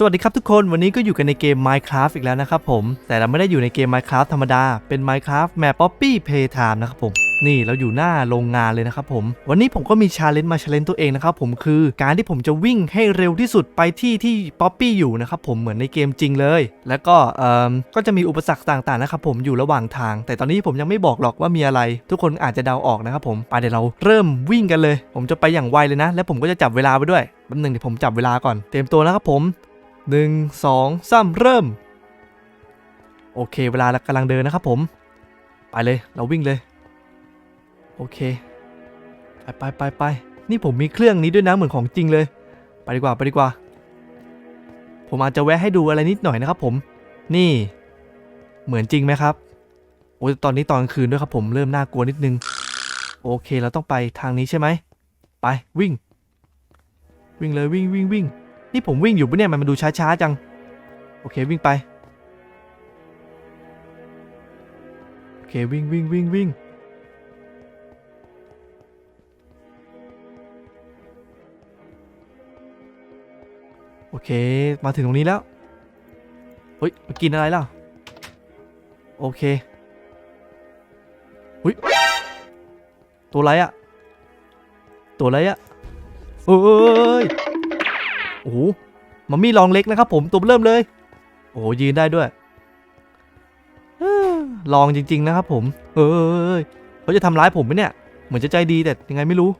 สวัสดีครับทุกคนวันนี้ก็อยู่กันในเกม Minecraft อีกแล้วนะครับผม แต่เราไม่ได้อยู่ในเกม Minecraft ธรรมดา เป็น Minecraft Map Poppy Playtime นะครับผมนี่เราอยู่หน้าโรงงานเลยนะครับผม วันนี้ผมก็มีชาเลนจ์มาชาเลนจ์ตัวเองนะครับผมคือการที่ผมจะวิ่งให้เร็วที่สุดไปที่ที่ Poppy อยู่นะครับผมเหมือนในเกมจริงเลย แล้วก็เอ่อก็จะมีอุปสรรคต่างๆนะครับผมอยู่ระหว่างทาง แต่ตอนนี้ผมยังไม่บอกหรอกว่ามีอะไร ทุกคนอาจจะเดาออกนะครับผมไปเดี๋ยวเราเริ่มวิ่งกันเลย ผมจะไปอย่างไวเลยนะ และผมก็จะจับเวลาไปด้วยแป๊บหนึงเดี๋ยวผมจับเวลาก่อนเตรียมตัวนะครับผม หนึ่งสองสามเริ่ม โอเค เวลากำลังเดินนะครับผม ไปเลย เราวิ่งเลย โอเค ไปไปไปไปนี่ผมมีเครื่องนี้ด้วยนะ เหมือนของจริงเลย ไปดีกว่า ไปดีกว่า ผมอาจจะแวะให้ดูอะไรนิดหน่อยนะครับผม นี่ เหมือนจริงไหมครับ โอ้ตอนนี้ตอนกลางคืนด้วยครับผม เริ่มน่ากลัวนิดนึง โอเค เราต้องไปทางนี้ใช่ไหม ไปวิ่ง วิ่งเลยวิ่งวิ่งวิ่ง นี่ผมวิ่งอยู่ปะเนี่ยมันมาดูช้าๆจัง โอเควิ่งไป โอเควิ่งวิ่งวิ่งวิ่งโอเค มาถึงตรงนี้แล้ว เฮ้ยมากินอะไรล้วโอเคเฮ้ยตัวอะไรอะตัวอะไรอะเอ้ย โอ้โหมัมมี่ลองเล็กนะครับ ผมตัวเริ่มเลย โอ้โหยืนได้ด้วยลองจริง ๆ นะครับ ผม เอ้ยเขาจะทำร้ายผมไหมเนี่ย เหมือนจะใจดีแต่ยังไงไม่รู้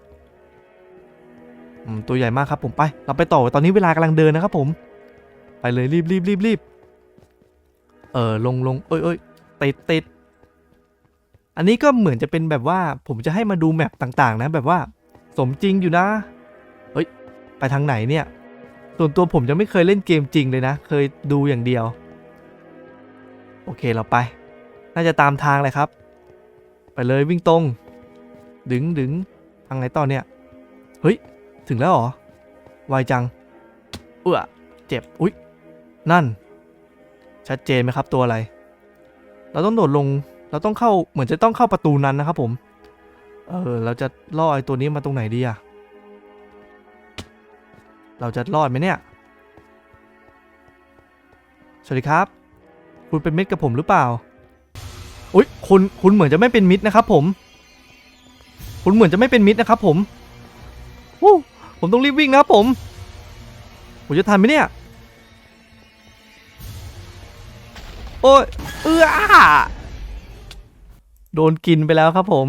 ตัวใหญ่มากครับ ผมไป เราไปต่อตอนนี้เวลากำลังเดินนะครับ ผม ไปเลยรีบรีบรีบรีบเออลงลงเอ้ยเอ้ยติดติดอันนี้ก็เหมือนจะเป็นแบบว่า ผมจะให้มาดูแมปต่างๆ นะ แบบว่า สมจริงอยู่นะเฮ้ย ไปทางไหนเนี่ย ส่วนตัวผมยังไม่เคยเล่นเกมจริงเลยนะ เคยดูอย่างเดียว โอเคเราไป น่าจะตามทางเลยครับ ไปเลยวิ่งตรง ดึงดึงทางไหนต่อเนี่ย เฮ้ย ถึงแล้วเหรอ ไวจัง เอื้อเจ็บ อุ๊ย นั่น ชัดเจนไหมครับตัวอะไร เราต้องโดดลง เราต้องเข้า เหมือนจะต้องเข้าประตูนั้นนะครับผม เออ เราจะล่อไอ้ตัวนี้มาตรงไหนดีอะ เราจะรอดไหมเนี่ย สวัสดีครับ คุณเป็นมิตรกับผมหรือเปล่า อุ๊ยคุณคุณเหมือนจะไม่เป็นมิตรนะครับ ผม คุณเหมือนจะไม่เป็นมิตรนะครับ ผมวู้ผมต้องรีบวิ่งนะครับผม ผมจะทันไหมเนี่ย โอ้ยเอื้อโดนกินไปแล้วครับผม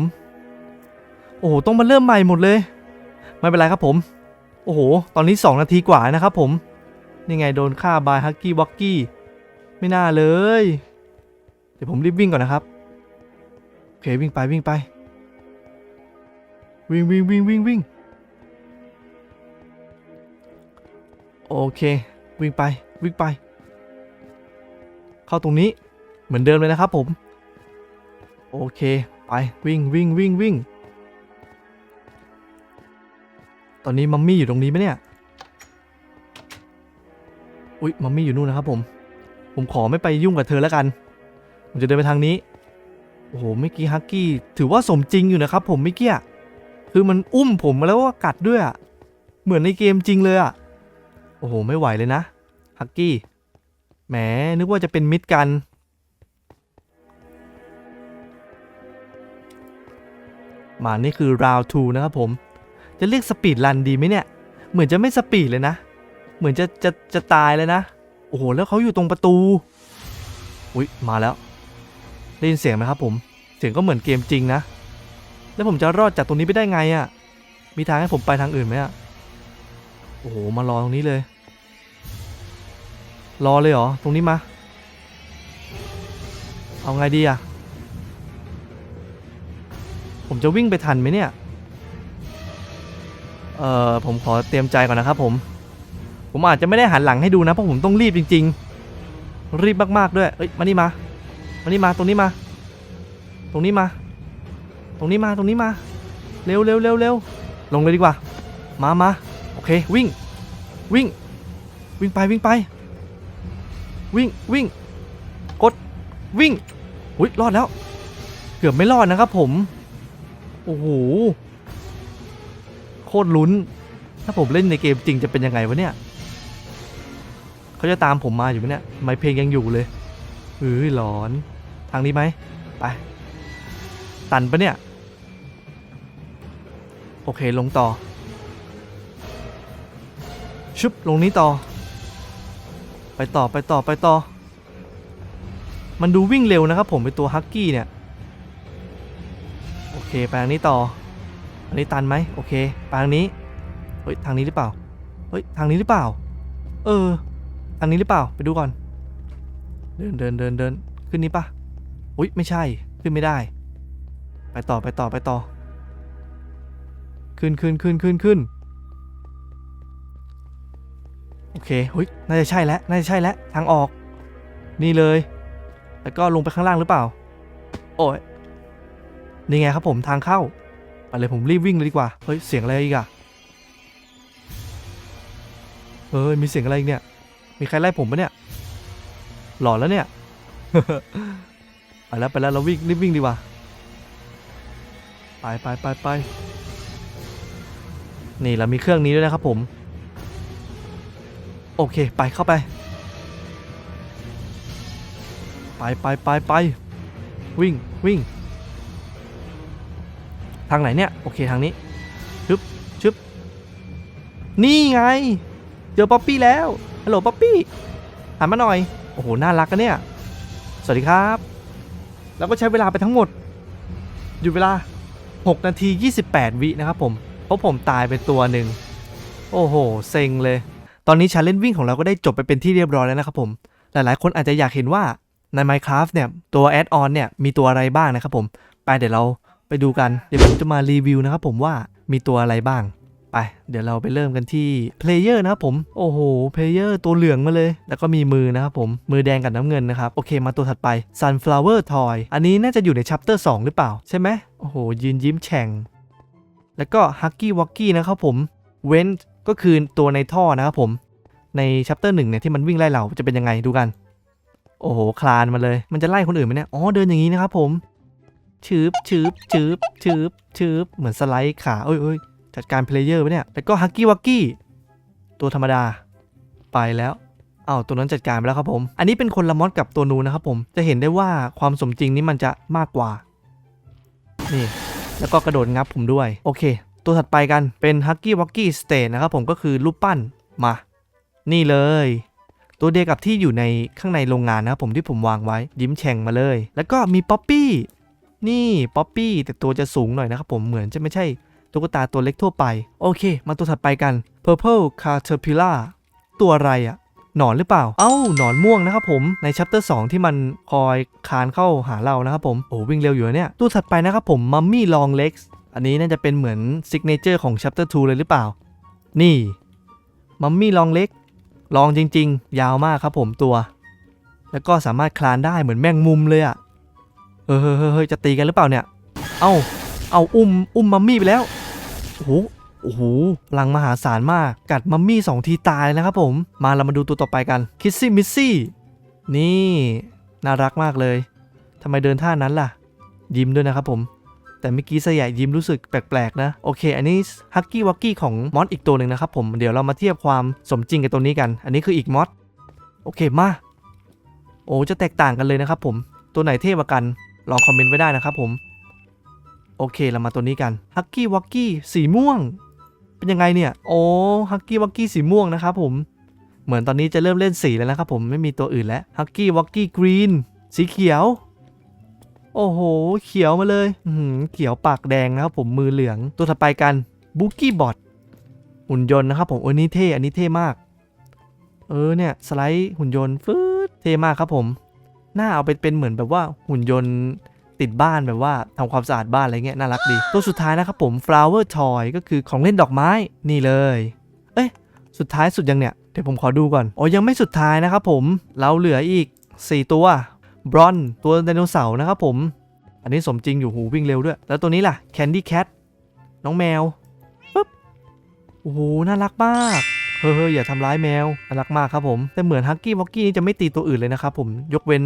โอ้โหต้องมาเริ่มใหม่หมดเลย ไม่เป็นไรครับผม อ้โห ตอนนี้ 2 นาทีกว่านะครับผม นี่ไงโดนฆ่าบายฮักกี้บ็อกกี้ ไม่น่าเลย เดี๋ยวผมรีบวิ่งก่อนนะครับ โอเควิ่งไปวิ่งไป วิ่งวิ่งวิ่งวิ่งวิ่งโอเค วิ่งไปวิ่งไป เข้าตรงนี้เหมือนเดิมเลยนะครับผม โอเค ไปวิ่งวิ่งวิ่งวิ่ง อนนี้มัมมี่อยู่ตรงนี้ไหมเนี่ย อุ๊ยมัมมี่อยู่นู่นนะครับผม ผมขอไม่ไปยุ่งกับเธอแล้วกัน ผมจะเดินไปทางนี้ โอ้โหเมื่อกี้ฮักกี้ถือว่าสมจริงอยู่นะครับผมเมื่อกี้คือมันอุ้มผมมาแล้วว่ากัดด้วยอะเหมือนในเกมจริงเลยอะโอ้โหไม่ไหวเลยนะฮักกี้ แหมนึกว่าจะเป็นมิตรกันมานี่คือ round 2นะครับผม จะเรียกสปีดรันดีไหมเนี่ย เหมือนจะไม่สปีดเลยนะ เหมือนจะจะจะตายเลยนะ โอ้โห แล้วเขาอยู่ตรงประตู อุ๊ยมาแล้ว ได้ยินเสียงไหมครับผม เสียงก็เหมือนเกมจริงนะ แล้วผมจะรอดจากตรงนี้ไปได้ไงอะ่ะ มีทางให้ผมไปทางอื่นไหมอะ่ะ โอ้โห มารอตรงนี้เลย รอเลยเหรอ ตรงนี้มา เอาไงดีอะ่ะ ผมจะวิ่งไปทันไหมเนี่ย เอ่อผมขอเตรียมใจก่อนนะครับผม ผมอาจจะไม่ได้หันหลังให้ดูนะเพราะผมต้องรีบจริง ๆ รีบมากๆด้วยเอ้ยมานี่มามานี่มาตรงนี้มา ตรงนี้มา ตรงนี้มาตรงนี้มาเร็วเร็วเร็วเร็วลงเลยดีกว่า มามาโอเควิ่ง วิ่ง วิ่งไปวิ่งไป วิ่งวิ่ง กดวิ่งอุ้ยรอดแล้ว เกือบไม่รอดนะครับผม โอ้โห โคตรลุ้น ถ้าผมเล่นในเกมจริงจะเป็นยังไงวะเนี่ยเขาจะตามผมมาอยู่ไหมเนี่ยไมเพลงยังอยู่เลยเฮ้ยหลอน ทางนี้ไหมไปตันปะเนี่ย โอเคลงต่อ ชุบลงนี้ต่อ ไปต่อไปต่อไปต่อ มันดูวิ่งเร็วนะครับผมเป็นตัวฮักกี้เนี่ย โอเคไปทางนี้ต่อ อันนี้ตันไหมโอเคไปทางนี้เฮ้ยทางนี้หรือเปล่าเฮ้ยทางนี้หรือเปล่า เออทางนี้หรือเปล่าไปดูก่อน เดินเดินเดินเดินขึ้นนี้ปะอุ้ยไม่ใช่ขึ้นไม่ได้ ไปต่อไปต่อไปต่อ ขึ้นขึ้นขึ้นขึ้นขึ้นโอเคเฮ้ยน่าจะใช่แล้วน่าจะใช่แล้วทางออก นี่เลย แล้วก็ลงไปข้างล่างหรือเปล่า โอ้ยนี่ไงครับผมทางเข้า ไปเลยผมรีบวิ่งเลยดีกว่า เฮ้ย เสียงอะไรอีกอะเฮ้ย มีเสียงอะไรอีกเนี่ย มีใครไล่ผมปะเนี่ย หลอนแล้วเนี่ย ไปแล้วไปแล้วเราวิ่งรีบวิ่งดีกว่า ไปไปไปไปนี่เรามีเครื่องนี้ด้วยนะครับผม โอเคไปเข้าไป ไปไปไปไปวิ่งวิ่ง ทางไหนเนี่ย โอเคทางนี้ชึบชึบนี่ไง เจอป๊อปปี้แล้วฮัลโหลป๊อปปี้หันมาหน่อย โอ้โห น่ารักกันเนี่ย สวัสดีครับ แล้วก็ใช้เวลาไปทั้งหมด อยู่เวลา 6 นาที 28 วินะครับผม เพราะผมตายไปตัวหนึ่ง โอ้โห เซ็งเลย ตอนนี้ชาเลนจ์วิ่งของเราก็ได้จบไปเป็นที่เรียบร้อยแล้วนะครับผม หลายๆ คนอาจจะอยากเห็นว่าใน Minecraft เนี่ย ตัวแอดออนเนี่ย มีตัวอะไรบ้างนะครับผม ไปเดี๋ยวเรา ไปดูกัน เดี๋ยวผมจะมารีวิวนะครับผมว่ามีตัวอะไรบ้าง ไป เดี๋ยวเราไปเริ่มกันที่เพลเยอร์นะครับผม โอ้โห เพลเยอร์ตัวเหลืองมาเลย แล้วก็มีมือนะครับผม มือแดงกับน้ำเงินนะครับ โอเค มาตัวถัดไป Sunflower Toy อันนี้น่าจะอยู่ในชัปเตอร์2หรือเปล่า ใช่ไหมโอ้โห ยืนยิ้มแฉ่ง แล้วก็ Huggy Wuggy นะครับผม เว้นก็คือตัวในท่อนะครับผม ในชัปเตอร์หนึ่งเนี่ยที่มันวิ่งไล่เราจะเป็นยังไงดูกัน โอ้โห คลานมาเลย มันจะไล่คนอื่นไหมเนี่ย อ๋อ เดินอย่างนี้นะครับผม ชืบชืบชืบชืบชืบเหมือนสไลด์ขาเอ้ยเอ้ยจัดการเพลเยอร์ไปเนี่ย แล้วก็ฮักกี้วักกี้ตัวธรรมดา ไปแล้วอ้าวตัวนั้นจัดการไปแล้วครับผม อันนี้เป็นคนละมอดกับตัวนูนะครับผม จะเห็นได้ว่าความสมจริงนี้มันจะมากกว่า นี่ แล้วก็กระโดดงับผมด้วย โอเค ตัวถัดไปกันเป็นฮักกี้วักกี้สเตทนะครับผมก็คือรูปปั้นมา นี่เลย ตัวเดียวกับที่อยู่ในข้างในโรงงานนะครับผมที่ผมวางไว้ ยิ้มแฉ่งมาเลย แล้วก็มีป๊อปปี้ นี่ป๊อปปี้แต่ตัวจะสูงหน่อยนะครับผมเหมือนจะไม่ใช่ตุ๊กตาตัวเล็กทั่วไป โอเค มาตัวถัดไปกัน Purple Caterpillar ตัวอะไรอะหนอนหรือเปล่า เอ้า หนอนม่วงนะครับผม ในชัปเตอร์2ที่มันคอยคานเข้าหาเรานะครับผม โอ้วิ่งเร็วอยู่เนี่ย ตัวถัดไปนะครับผม Mummy Long Legs อันนี้น่าจะเป็นเหมือนซิกเนเจอร์ของชัปเตอร์2เลยหรือเปล่า นี่ Mummy Long Legs ลองจริง ๆ ยาวมากครับผมตัว แล้วก็สามารถคลานได้เหมือนแมงมุมเลยอะ เออเฮ้ยเฮ้ยเฮ้ยจะตีกันหรือเปล่าเนี่ย เอ้า เอาอุ้มอุ้มมัมมี่ไปแล้ว โอ้โหโอ้โหพลังมหาศาลมาก กัดมัมมี่สองทีตายนะครับผม มาเรามาดูตัวต่อไปกันคิสซี่มิสซี่ นี่ น่ารักมากเลยทำไมเดินท่านั้นล่ะ ยิ้มด้วยนะครับผม แต่เมื่อกี้สยายยิ้มรู้สึกแปลกๆนะ โอเค อันนี้ฮักกี้วักกี้ของมอสอีกตัวหนึ่งนะครับผม เดี๋ยวเรามาเทียบความสมจริงกับตัวนี้กัน อันนี้คืออีกมอส โอเค มา โอ้ จะแตกต่างกันเลยนะครับผม ตัวไหนเท่กว่ากัน ลองคอมเมนต์ไว้ได้นะครับผม โอเคเรามาตัวนี้กันฮักกี้วักกี้สีม่วง เป็นยังไงเนี่ยโอ้ฮักกี้วักกี้สีม่วงนะครับผมเหมือนตอนนี้จะเริ่มเล่นสีแล้วนะครับผมไม่มีตัวอื่นแล้วฮักกี้วักกี้กรีนสีเขียว โอ้โห เขียวมาเลยอืเขียวปากแดงนะครับผมมือเหลืองตัวถัดไปกันบุกกี้บอทหุ่นยนต์นะครับผมโอ้ยนี่เท่อันนี้เท่มาก เออเนี่ยสไลด์หุ่นยนต์ฟืดเท่มากครับผม หน้าเอาไปเป็นเหมือนแบบว่าหุ่นยนต์ติดบ้านแบบว่าทำความสะอาดบ้านอะไรเงี้ยน่ารักดี ตัวสุดท้ายนะครับผม flower toy ก็คือของเล่นดอกไม้นี่เลย เอ้ยสุดท้ายสุดยังเนี่ย เดี๋ยวผมขอดูก่อนอ๋อยังไม่สุดท้ายนะครับผมเราเหลืออีก 4 ตัวบรอนตัวไดโนเสาร์นะครับผม อันนี้สมจริงอยู่หูวิ่งเร็วด้วย แล้วตัวนี้ล่ะ Candy Cat น้องแมวปึ๊บโอ้โหน่ารักมาก เฮ้ยอย่าทำร้ายแมวน่ารักมากครับผมแต่เหมือนฮักกี้วอกกี้นี่จะไม่ตีตัวอื่นเลยนะครับผมยกเว้น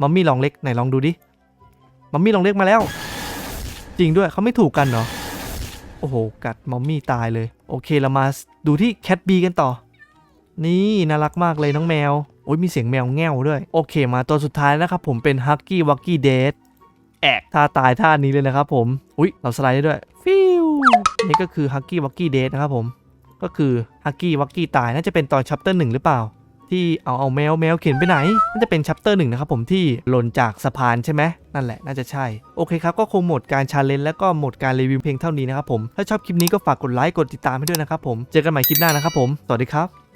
มัมมี่ลองเล็กไหนลองดูดิมัมมี่ลองเล็กมาแล้ว จริงด้วยเขาไม่ถูกกันเหรอโอ้โห กัดมัมมี่ตายเลย โอเคเรามาดูที่แคทบีกันต่อ นี่น่ารักมากเลยน้องแมว โอ้ยมีเสียงแมวแง่วด้วย โอเค มาตัวสุดท้ายนะครับผมเป็นฮักกี้วักกี้เดทแอกท่าตายท่านี้เลยนะครับผม อุ้ยเราสไลด์ได้ด้วย ฟิวนี่ก็คือฮักกี้วักกี้เดทนะครับผม ก็คือฮักกี้วักกี้ตายน่าจะเป็นตอนชัปเตอร์หนึ่งหรือเปล่า ที่เอาเอาแมวแมวเขียนไปไหนน่าจะเป็นชัปเตอร์หนึ่งนะครับผมที่หล่นจากสะพานใช่ไหมนั่นแหละน่าจะใช่ โอเคครับ ก็คงหมดการชาเลนจ์และก็หมดการรีวิวเพลงเท่านี้นะครับผมถ้าชอบคลิปนี้ก็ฝากกดไลค์กดติดตามให้ด้วยนะครับผมเจอกันใหม่คลิปหน้านะครับผมสวัสดีครับ